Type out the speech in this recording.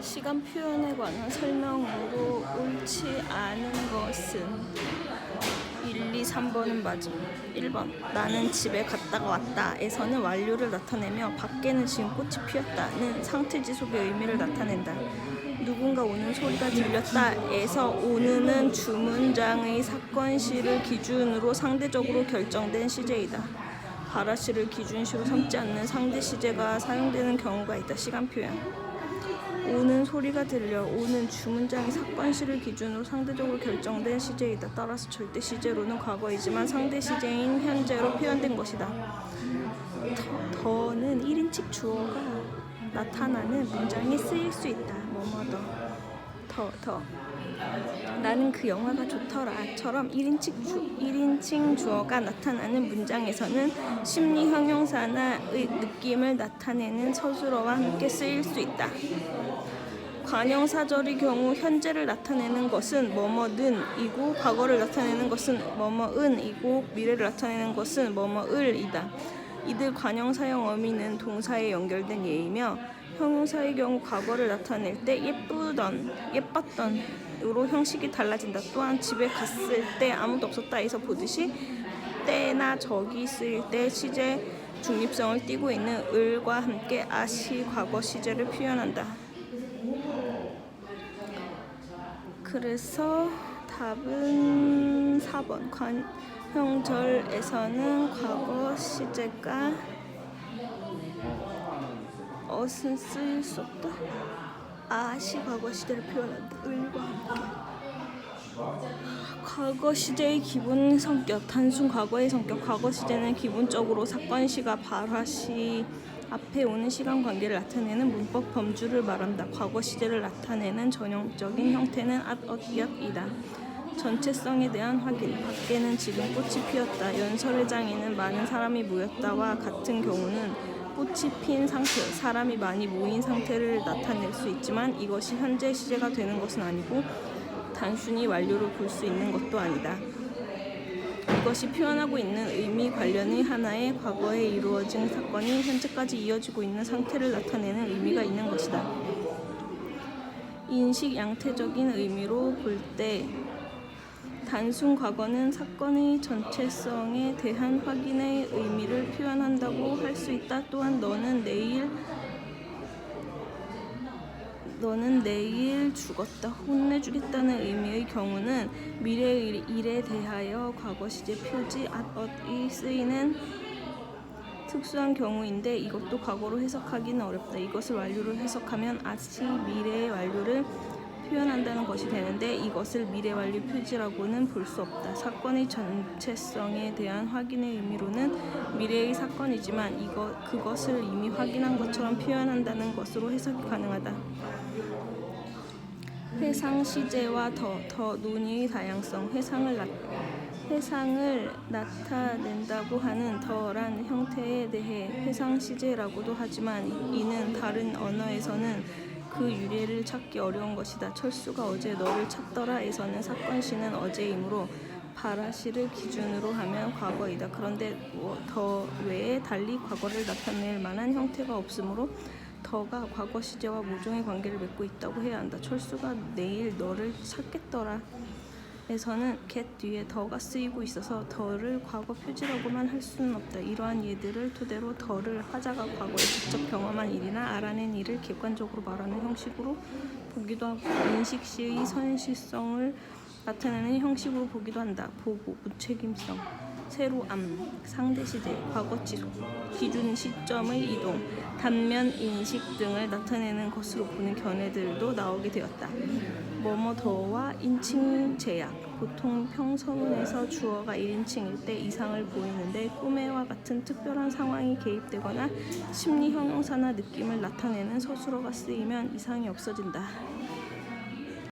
시간 표현에 관한 설명으로 옳지 않은 것은 1, 2, 3번은 맞음. 1번 나는 집에 갔다가 왔다에서는 완료를 나타내며 밖에는 지금 꽃이 피었다는 상태 지속의 의미를 나타낸다. 누군가 오는 소리가 들렸다에서 오는은 주문장의 사건 시를 기준으로 상대적으로 결정된 시제이다. 바라 시를 기준시로 삼지 않는 상대 시제가 사용되는 경우가 있다. 시간 표현. 오는 소리가 들려 오는 주문장이 사건시를 기준으로 상대적으로 결정된 시제이다. 따라서 절대 시제로는 과거이지만 상대 시제인 현재로 표현된 것이다. 더, 더는 1인칭 주어가 나타나는 문장에 쓰일 수 있다. 뭐뭐 더 더, 더. 나는 그 영화가 좋더라처럼 1인칭, 주, 1인칭 주어가 나타나는 문장에서는 심리 형용사나 의 느낌을 나타내는 서술어와 함께 쓰일 수 있다. 관형사절의 경우 현재를 나타내는 것은 뭐뭐는이고 과거를 나타내는 것은 뭐뭐은이고 미래를 나타내는 것은 뭐뭐을이다. 이들 관형 사형 어미는 동사에 연결된 예이며 형용사의 경우 과거를 나타낼 때 예쁘던, 예뻤던 으로 형식이 달라진다. 또한 집에 갔을 때 아무도 없었다에서 보듯이 때나 적이 쓰일 때 시제 중립성을 띠고 있는 을과 함께 아시 과거 시제를 표현한다. 그래서 답은 4번 관 형절에서는 과거 시제가 어은 쓰일 수 없다. 아시 과거 시제를 표현한다. 을과 함께. 과거 시제의 기본 성격, 단순 과거의 성격. 과거 시제는 기본적으로 사건 시가 발화 시 앞에 오는 시간 관계를 나타내는 문법 범주를 말한다. 과거 시제를 나타내는 전형적인 형태는 앗엇이엇이다. 전체성에 대한 확인. 밖에는 지금 꽃이 피었다. 연설회장에는 많은 사람이 모였다와 같은 경우는 꽃이 핀 상태, 사람이 많이 모인 상태를 나타낼 수 있지만 이것이 현재 시제가 되는 것은 아니고 단순히 완료를 볼수 있는 것도 아니다. 이것이 표현하고 있는 의미 관련의 하나의 과거에 이루어진 사건이 현재까지 이어지고 있는 상태를 나타내는 의미가 있는 것이다. 인식 양태적인 의미로 볼 때 단순 과거는 사건의 전체성에 대한 확인의 의미를 표현한다고 할 수 있다. 또한 너는 내일 너는 내일 죽었다. 혼내주겠다는 의미의 경우는 미래의 일에 대하여 과거 시제 표지 앗엇이 쓰이는 특수한 경우인데 이것도 과거로 해석하기는 어렵다. 이것을 완료로 해석하면 아시 미래의 완료를 표현한다는 것이 되는데 이것을 미래 완료 표지라고는 볼 수 없다. 사건의 전체성에 대한 확인의 의미로는 미래의 사건이지만 이것 그것을 이미 확인한 것처럼 표현한다는 것으로 해석이 가능하다. 회상 시제와 더, 더 논의의 다양성, 회상을 나, 회상을 나타낸다고 하는 더란 형태에 대해 회상 시제라고도 하지만 이는 다른 언어에서는 그 유래를 찾기 어려운 것이다. 철수가 어제 너를 찾더라에서는 사건 시는 어제이므로 바라 시를 기준으로 하면 과거이다. 그런데 뭐더 외에 달리 과거를 나타낼 만한 형태가 없으므로 더가 과거 시제와 모종의 관계를 맺고 있다고 해야 한다. 철수가 내일 너를 찾겠더라. 에서는 get 뒤에 더가 쓰이고 있어서 더를 과거 표지라고만 할 수는 없다. 이러한 예들을 토대로 더를 화자가 과거에 직접 경험한 일이나 알아낸 일을 객관적으로 말하는 형식으로 보기도 하고 인식 시의 선시성을 나타내는 형식으로 보기도 한다. 보고 무책임성 세로암, 상대 시제, 과거 지속, 기준 시점의 이동, 단면 인식 등을 나타내는 것으로 보는 견해들도 나오게 되었다. 뭐뭐더와 인칭 제약, 보통 평서문에서 주어가 1인칭일 때 이상을 보이는데 꿈에와 같은 특별한 상황이 개입되거나 심리 형용사나 느낌을 나타내는 서술어가 쓰이면 이상이 없어진다.